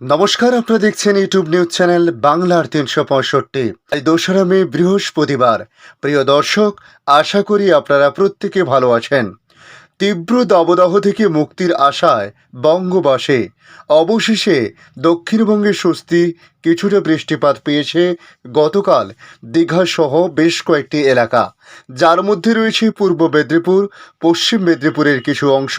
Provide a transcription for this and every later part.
নমস্কার, আপনারা দেখছেন ইউটিউব নিউজ চ্যানেল বাংলার তিনশো পঁয়ষট্টি। এই দোসরা মে, বৃহস্পতিবার। প্রিয় দর্শক, আশা করি আপনারা প্রত্যেকে ভালো আছেন। তীব্র দাবদাহ থেকে মুক্তির আশায় বঙ্গবাসে অবশেষে দক্ষিণবঙ্গে স্বস্তি কিছুটা বৃষ্টিপাত পেয়েছে গতকাল দীঘাসহ বেশ কয়েকটি এলাকা। যার মধ্যে রয়েছে পূর্ব মেদিনীপুর, পশ্চিম মেদিনীপুরের কিছু অংশ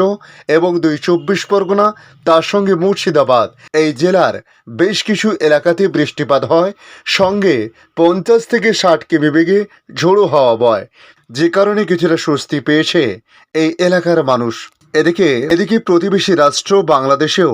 এবং দুই চব্বিশ পরগনা, তার সঙ্গে মুর্শিদাবাদ। এই জেলার বেশ কিছু এলাকাতে বৃষ্টিপাত হয়, সঙ্গে পঞ্চাশ থেকে ষাট কিমি বেগে ঝোড়ো হাওয়া বয়। যে কারণে কিছুটা স্বস্তি পেয়েছে এই এলাকার মানুষ। এদিকে এদিকে প্রতিবেশী রাষ্ট্র বাংলাদেশেও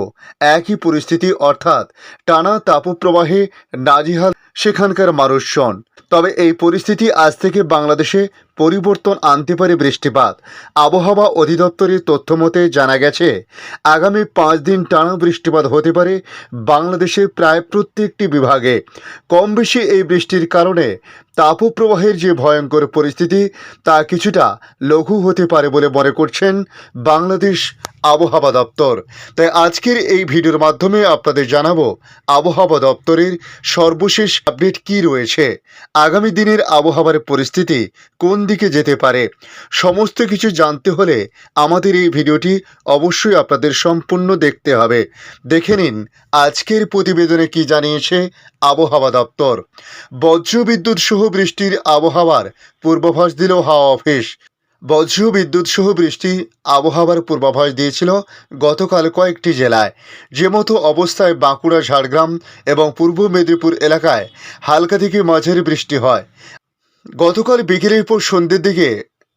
একই পরিস্থিতি, অর্থাৎ টানা তাপপ্রবাহে নাজিহাল সেখানকার মানুষজন। তবে এই পরিস্থিতি আজ থেকে বাংলাদেশে পরিবর্তন আনতে পারে বৃষ্টিপাত। আবহাওয়া অধিদপ্তরের তথ্য মতে জানা গেছে, আগামী পাঁচ দিন টানা বৃষ্টিপাত হতে পারে বাংলাদেশের প্রায় প্রত্যেকটি বিভাগে। কম বেশি এই বৃষ্টির কারণে তাপপ্রবাহের যে ভয়ঙ্কর পরিস্থিতি, তা কিছুটা লঘু হতে পারে বলে মনে করছেন বাংলাদেশ আবহাওয়া দপ্তর। তাই আজকের এই ভিডিওর মাধ্যমে আপনাদের জানাব আবহাওয়া দপ্তরের সর্বশেষ আপডেট কি রয়েছে। আগামী দিনের আবহাওয়ার পরিস্থিতি কোন দিকে যেতে পারে। সমস্ত কিছু জানতে হলে আমাদের এই ভিডিওটি অবশ্যই আপনাদের সম্পূর্ণ দেখতে হবে। দেখে নিন আজকের প্রতিবেদনে কি জানিয়েছে আবহাওয়া দপ্তর। বজ্রবিদ্যুৎ সহ বৃষ্টির আবহাওয়ার পূর্বাভাস দিল হাওয়া অফিস। বজ্র বিদ্যুৎ সহ বৃষ্টি আবহাওয়ার পূর্বাভাস দিয়েছিল গতকাল কয়েকটি জেলায়। যে মতো অবস্থায় বাঁকুড়া, ঝাড়গ্রাম এবং পূর্ব মেদিনীপুর এলাকায় হালকা থেকে মাঝারি বৃষ্টি হয়। গতকাল বিকেলের পর সন্ধ্যের দিকে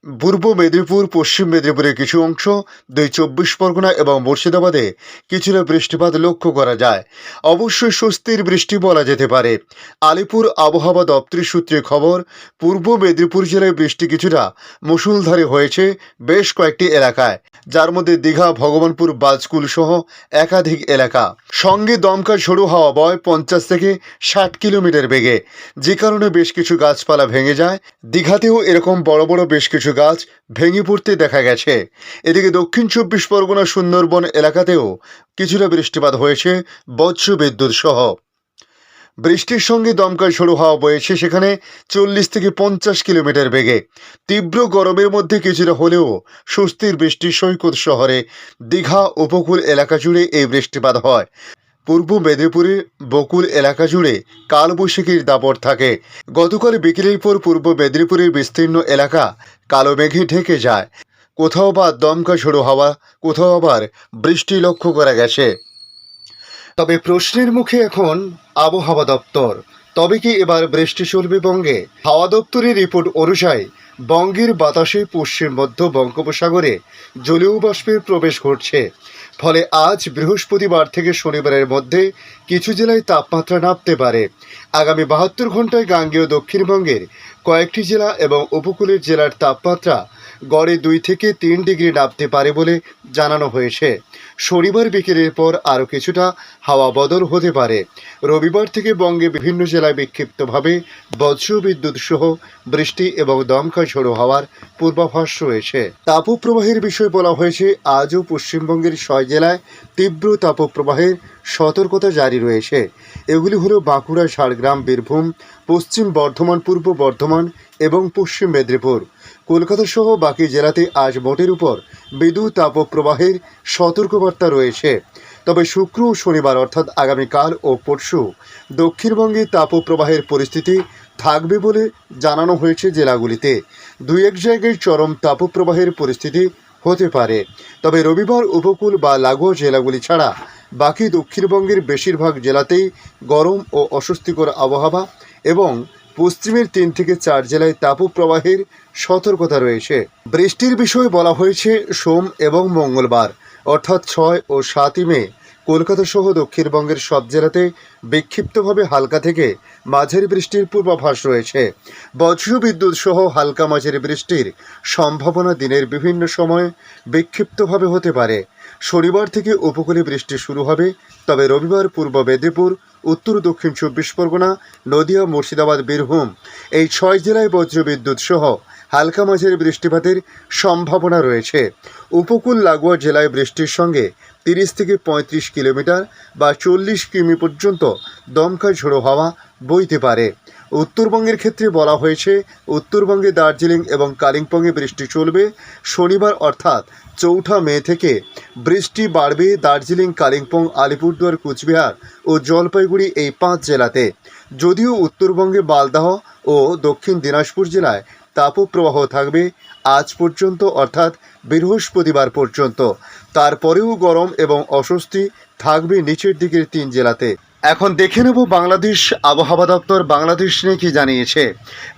পূর্ব মেদিনীপুর, পশ্চিম মেদিনীপুরের কিছু অংশ, দুই চব্বিশ পরগনা এবং মুর্শিদাবাদে কিছুটা বৃষ্টিপাত লক্ষ্য করা যায়। অবশ্যই স্বস্তির বৃষ্টি বলা যেতে পারে। আলিপুর আবহাওয়া দপ্তরের সূত্রে খবর, পূর্ব মেদিনীপুর জেলায় বৃষ্টি কিছুটা মুসুলধারে হয়েছে বেশ কয়েকটি এলাকায়। যার মধ্যে দীঘা, ভগবানপুর বাজকুল সহ একাধিক এলাকা। সঙ্গে দমকা ঝোড়ো হাওয়া বয় পঞ্চাশ থেকে ষাট কিলোমিটার বেগে। যে কারণে বেশ কিছু গাছপালা ভেঙে যায়। দীঘাতেও এরকম বড় বড় বেশ কিছু গাছ ভেঙে পড়তে দেখা গেছে। এদিকে দক্ষিণ চব্বিশ পরগনা সুন্দরবন এলাকাতেও কিছুটা বৃষ্টিপাত হয়েছে বজ্র বিদ্যুৎ সহ। বৃষ্টির সঙ্গে দমকা ঝোড়ো হাওয়া বয়েছে সেখানে চল্লিশ থেকে পঞ্চাশ কিলোমিটার বেগে। তীব্র গরমের মধ্যে কিছুটা হলেও স্বস্তির বৃষ্টি সৈকত শহরে দীঘা উপকূল এলাকা জুড়ে এই বৃষ্টিপাত হয়। পূর্ব মেদিনীপুরের বকুল এলাকা জুড়ে কালবৈশাখীর দাপট থাকে। গতকাল বিকেলের পর পূর্ব মেদিনীপুরের বিস্তীর্ণ এলাকা কালো মেঘে ঢেকে যায়। কোথাও বা দমকা ঝোড়ো হাওয়া, কোথাও আবার বৃষ্টি লক্ষ্য করা গেছে। তবে প্রশ্নের মুখে এখন আবহাওয়া দপ্তর। তবে কি এবার বৃষ্টি চলবে বঙ্গে? হাওয়া দপ্তরের রিপোর্ট অনুযায়ী বঙ্গের বাতাসে পশ্চিম মধ্য বঙ্গোপসাগরে জলীয় বাষ্পের প্রবেশ ঘটছে। ফলে আজ বৃহস্পতিবার থেকে শনিবারের মধ্যে কিছু জেলায় তাপমাত্রা নামতে পারে। আগামী বাহাত্তর ঘন্টায় গাঙ্গেয় দক্ষিণবঙ্গের কয়েকটি জেলা এবং উপকূলের জেলার তাপমাত্রা গড়ে দুই থেকে তিন ডিগ্রি নামতে পারে বলে জানানো হয়েছে। শনিবার বিকেলের পর আরও কিছুটা হাওয়া বদল হতে পারে। রবিবার থেকে বঙ্গে বিভিন্ন জেলায় বিক্ষিপ্তভাবে বজ্রবিদ্যুৎ সহ বৃষ্টি এবং দমকা ঝোড়ো হওয়ার পূর্বাভাস রয়েছে। তাপপ্রবাহের বিষয়ে বলা হয়েছে, আজও পশ্চিমবঙ্গের ছয় জেলায় তীব্র তাপপ্রবাহের সতর্কতা জারি রয়েছে। এগুলি হলো বাঁকুড়া, ঝাড়গ্রাম, বীরভূম, পশ্চিম বর্ধমান, পূর্ব বর্ধমান এবং পশ্চিম মেদিনীপুর। কলকাতা সহ বাকি জেলাতে আজ মোটের উপর বিদ্যুৎ তাপপ্রবাহের সতর্কবার্তা রয়েছে। তবে শুক্র ও শনিবার, অর্থাৎ আগামীকাল ও পরশু, দক্ষিণবঙ্গে তাপপ্রবাহের পরিস্থিতি থাকবে বলে জানানো হয়েছে জেলাগুলিতে। দুই এক জায়গায় চরম তাপপ্রবাহের পরিস্থিতি হতে পারে। তবে রবিবার উপকূল বা লাগোয়া জেলাগুলি ছাড়া বাকি দক্ষিণবঙ্গের বেশিরভাগ জেলাতেই গরম ও অস্বস্তিকর আবহাওয়া এবং পশ্চিমের তিন থেকে চার জেলায় তাপপ্রবাহের সতর্কতা রয়েছে। বৃষ্টির বিষয়ে বলা হয়েছে, সোম এবং মঙ্গলবার, অর্থাৎ ছয় ও সাতই মে, কলকাতা সহ দক্ষিণবঙ্গের সব জেলাতে বিক্ষিপ্তভাবে হালকা থেকে মাঝারি বৃষ্টির পূর্বাভাস রয়েছে। বজ্রবিদ্যুৎ সহ হালকা মাঝারি বৃষ্টির সম্ভাবনা দিনের বিভিন্ন সময়ে বিক্ষিপ্তভাবে হতে পারে। শনিবার থেকে উপকূলে বৃষ্টি শুরু হবে, তবে রবিবার পূর্ব মেদিনীপুর, উত্তর দক্ষিণ চব্বিশ পরগনা, নদিয়া, মুর্শিদাবাদ, বীরভূম এই ছয় জেলায় বজ্রবিদ্যুৎ সহ হালকা মাঝের বৃষ্টিপাতের সম্ভাবনা রয়েছে। উপকূল লাগোয়া জেলায় বৃষ্টির সঙ্গে তিরিশ থেকে পঁয়ত্রিশ কিলোমিটার বা চল্লিশ কিমি পর্যন্ত দমকা ঝোড়ো হাওয়া বইতে পারে। উত্তরবঙ্গের ক্ষেত্রে বলা হয়েছে, উত্তরবঙ্গে দার্জিলিং এবং কালিম্পংয়ে বৃষ্টি চলবে। শনিবার অর্থাৎ চৌঠা মে থেকে বৃষ্টি বাড়বে দার্জিলিং, কালিম্পং, আলিপুরদুয়ার, কুচবিহার ও জলপাইগুড়ি এই পাঁচ জেলাতে। যদিও উত্তরবঙ্গে মালদাহ ও দক্ষিণ দিনাজপুর জেলায় তাপপ্রবাহ থাকবে আজ পর্যন্ত, অর্থাৎ বৃহস্পতিবার পর্যন্ত। তারপরেও গরম এবং অস্বস্তি থাকবে নিচের দিকের তিন জেলাতে। এখন দেখে নেব বাংলাদেশ আবহাওয়া দপ্তর বাংলাদেশ নিয়ে কি জানিয়েছে।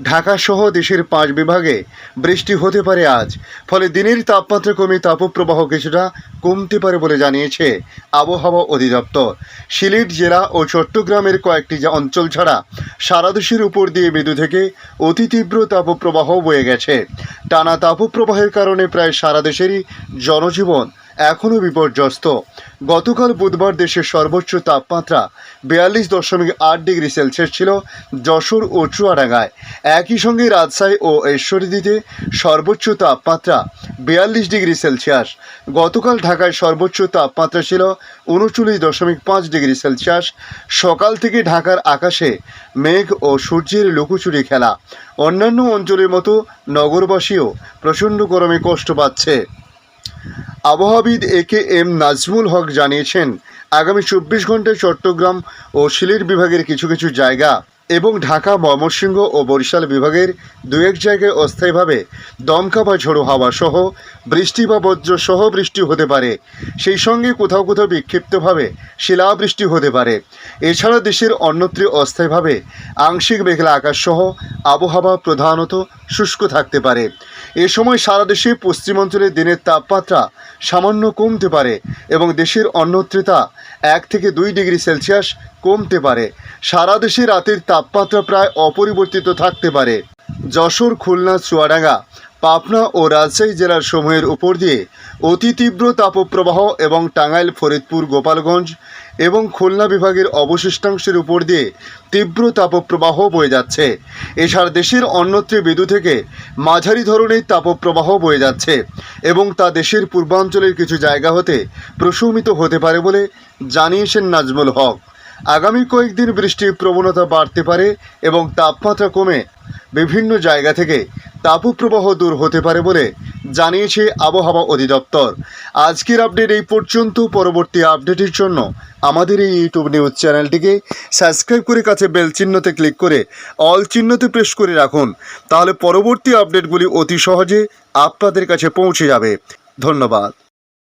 ঢাকা সহ দেশের পাঁচ বিভাগে বৃষ্টি হতে পারে আজ, ফলে দিনের তাপমাত্রা কমে তাপপ্রবাহ কিছুটা কমতে পারে বলে জানিয়েছে আবহাওয়া অধিদপ্তর। সিলেট জেলা ও চট্টগ্রামের কয়েকটি অঞ্চল ছাড়া সারা দেশের উপর দিয়ে মৃদু থেকে অতি তীব্র তাপপ্রবাহ বয়ে গেছে। টানা তাপপ্রবাহের কারণে প্রায় সারা দেশেরই জনজীবন এখনও বিপর্যস্ত। গতকাল বুধবার দেশের সর্বোচ্চ তাপমাত্রা বিয়াল্লিশ দশমিক আট ডিগ্রি সেলসিয়াস ছিল যশোর ও চুয়াডাঙ্গায়। একই সঙ্গে রাজশাহী ও ঈশ্বরদীতে সর্বোচ্চ তাপমাত্রা বিয়াল্লিশ ডিগ্রি সেলসিয়াস। গতকাল ঢাকায় সর্বোচ্চ তাপমাত্রা ছিল উনচল্লিশ দশমিক পাঁচ ডিগ্রি সেলসিয়াস। সকাল থেকে ঢাকার আকাশে মেঘ ও সূর্যের লুকোচুরি খেলা। অন্যান্য অঞ্চলের মতো নগরবাসীও প্রচণ্ড গরমে কষ্ট পাচ্ছে। আবহাওয়াবিদ এ কে এম নাজমুল হক জানিয়েছেন, আগামী চব্বিশ ঘন্টায় চট্টগ্রাম ও সিলেট বিভাগের কিছু কিছু জায়গা এবং ঢাকা, ময়মনসিংহ ও বরিশাল বিভাগের দু এক জায়গায় অস্থায়ীভাবে দমকা বা ঝোড়ো হাওয়া সহ বৃষ্টি বা বজ্র সহ বৃষ্টি হতে পারে। সেই সঙ্গে কোথাও কোথাও বিক্ষিপ্তভাবে শিলাবৃষ্টি হতে পারে। এছাড়া দেশের অন্যত্র অস্থায়ীভাবে আংশিক মেঘলা আকাশ সহ আবহাওয়া প্রধানত শুষ্ক থাকতে পারে। এ সময় সারা দেশে পশ্চিমাঞ্চলের দিনের তাপমাত্রা সামান্য কমতে পারে এবং দেশের অন্যত্রে তা এক থেকে দুই ডিগ্রি সেলসিয়াস কমতে পারে। সারা দেশে রাতের তাপমাত্রা প্রায় অপরিবর্তিত থাকতে পারে। যশোর, খুলনা, চুয়াডাঙ্গা, পাবনা ও রাজশাহী জেলার সমূহের উপর দিয়ে অতি তীব্র তাপপ্রবাহ এবং টাঙ্গাইল, ফরিদপুর, গোপালগঞ্জ এবং খুলনা বিভাগের অবশিষ্টাংশের উপর দিয়ে তীব্র তাপপ্রবাহ বয়ে যাচ্ছে। এছাড়া দেশের অন্যত্র বিদু থেকে মাঝারি ধরনের তাপপ্রবাহ বয়ে যাচ্ছে এবং তা দেশের পূর্বাঞ্চলের কিছু জায়গা হতে প্রশমিত হতে পারে বলে জানিয়েছেন নাজমুল হক। আগামী কয়েকদিন বৃষ্টির প্রবণতা বাড়তে পারে এবং তাপমাত্রা কমে বিভিন্ন জায়গা থেকে তাপপ্রবাহ দূর হতে পারে বলে জানিয়েছে আবহাওয়া অধিদপ্তর। আজকের আপডেট এই পর্যন্ত। পরবর্তী আপডেটের জন্য আমাদের এই ইউটিউব নিউজ চ্যানেলটিকে সাবস্ক্রাইব করে কাছে বেল চিহ্নতে ক্লিক করে অল চিহ্নতে প্রেস করে রাখুন। তাহলে পরবর্তী আপডেটগুলি অতি সহজে আপনাদের কাছে পৌঁছে যাবে। ধন্যবাদ।